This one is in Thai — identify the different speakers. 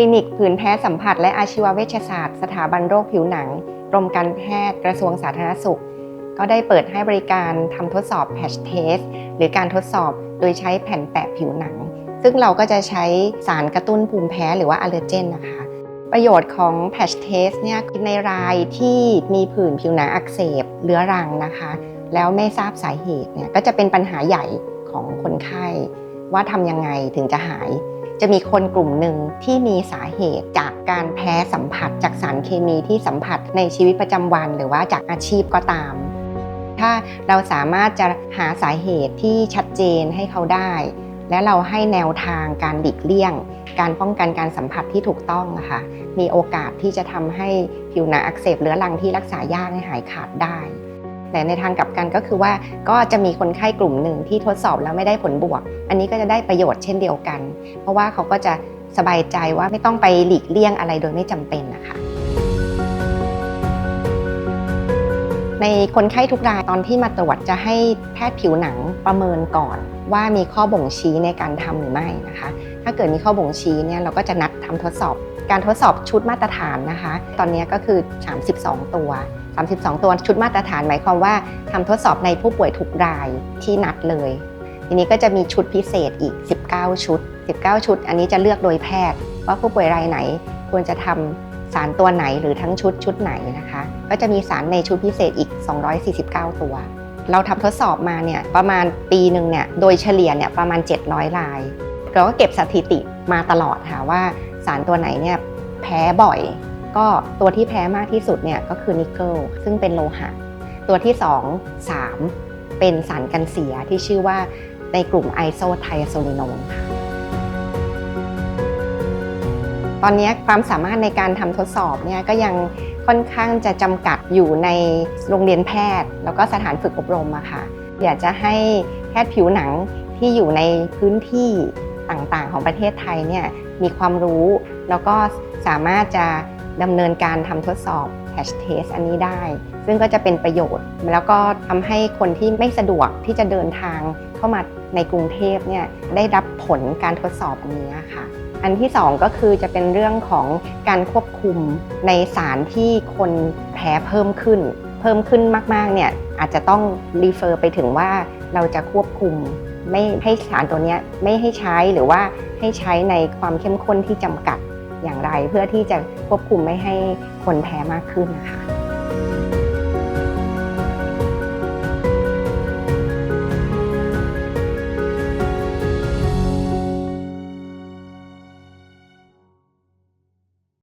Speaker 1: คลินิกผื่นแพ้สัมผัส และอาชีวเวชศาสตร์ สถาบันโรคผิวหนังกรมการแพทย์กระทรวงสาธารณสุข ก็ได้เปิดให้บริการทำทดสอบ patch test หรือการทดสอบโดยใช้แผ่นแปะผิวหนัง ซึ่งเราก็จะใช้สารกระตุ้นภูมิแพ้หรือว่าอ l ลเลอร์เจนนะคะ ประโยชน์ของ patch test เนี่ยในรายที่มีผื่นผิวหนังอักเสบเรื้อรังนะคะ แล้วไม่ทราบสาเหตุเนี่ยก็จะเป็นปัญหาใหญ่ของคนไข้ ว่าทำยังไงถึงจะหาย จะมีคนกลุ่มหนึ่งที่มีสาเหตุจากการแพ้สัมผัสจากสารเคมีที่สัมผัสในชีวิตประจำวัน หรือว่าจากอาชีพก็ตาม ถ้าเราสามารถจะหาสาเหตุที่ชัดเจนให้เขาได้ และเราให้แนวทางการหลีกเลี่ยง การป้องกันการสัมผัสที่ถูกต้องนะคะมีโอกาสที่จะทำให้ผิวหนังอักเสบเรื้อรังที่รักษายากหายขาดได้ แต่ในทางกลับกันก็คือว่าก็จะมีคนไข้กลุ่มหนึ่งที่ทดสอบแล้วไม่ได้ผลบวก อันนี้ก็จะได้ประโยชน์เช่นเดียวกัน เพราะว่าเขาก็จะสบายใจว่าไม่ต้องไปหลีกเลี่ยงอะไรโดยไม่จำเป็นนะคะในคนไข้ทุกรายตอนที่มาตรวจจะให้แพทย์ผิวหนังประเมินก่อน ว่ามีข้อบ่งชี้ในการทำหรือไม่นะคะ ถ้าเกิดมีข้อบ่งชี้เนี่ยเราก็จะนัดทำทดสอบ การทดสอบชุดมาตรฐานนะคะ ตอนนี้ก็คือ 32 ตัว 32 ตัวชุดมาตรฐานหมายความว่าทำทดสอบในผู้ป่วยทุกรายที่นัดเลย ทีนี้ก็จะมีชุดพิเศษอีก 19 ชุด 19 ชุด อันนี้จะเลือกโดยแพทย์ ว่าผู้ป่วยรายไหนควรจะทำสารตัวไหนหรือทั้งชุดชุดไหนนะคะ ก็จะมีสารในชุดพิเศษอีก 249 ตัว เราทำทดสอบมาเนี่ยประมาณปีหนึ่งเนี่ยโดยเฉลี่ยเนี่ยประมาณ 700 ราย เราก็เก็บสถิติมาตลอดค่ะว่าสารตัวไหนเนี่ยแพ้บ่อย ก็ตัวที่แพ้มากที่สุดเนี่ยก็คือนิกเกิลซึ่งเป็นโลหะ ตัวที่ 2 3 เป็นสารกันเสียที่ชื่อว่าในกลุ่มไอโซไทโซลิโนนค่ะตอนนี้ความสามารถในการทำทดสอบเนี่ยก็ยังค่อนข้างจะจำกัดอยู่ในโรงเรียนแพทย์ แล้วก็สถานฝึกอบรมอะค่ะอยากจะให้แพทย์ผิวหนังที่อยู่ในพื้นที่ต่างๆ ของประเทศไทยเนี่ยมีความรู้ แล้วก็สามารถจะ ดำเนินการทำทดสอบ patch test อันนี้ได้ ซึ่งก็จะเป็นประโยชน์ แล้วก็ทำให้คนที่ไม่สะดวกที่จะเดินทางเข้ามาในกรุงเทพเนี่ยได้รับผลการทดสอบนี้ค่ะ อันที่ 2 ก็คือจะเป็นเรื่องของการควบคุมในสารที่คนแพ้เพิ่มขึ้น เพิ่มขึ้นมากๆเนี่ยอาจจะต้องรีเฟอร์ไปถึงว่าเราจะควบคุมไม่ให้สารตัวนี้ไม่ให้ใช้หรือว่าให้ใช้ในความเข้มข้นที่จำกัด อย่างไร เพื่อที่จะควบคุมไม่ให้คนแพ้มากขึ้นนะคะ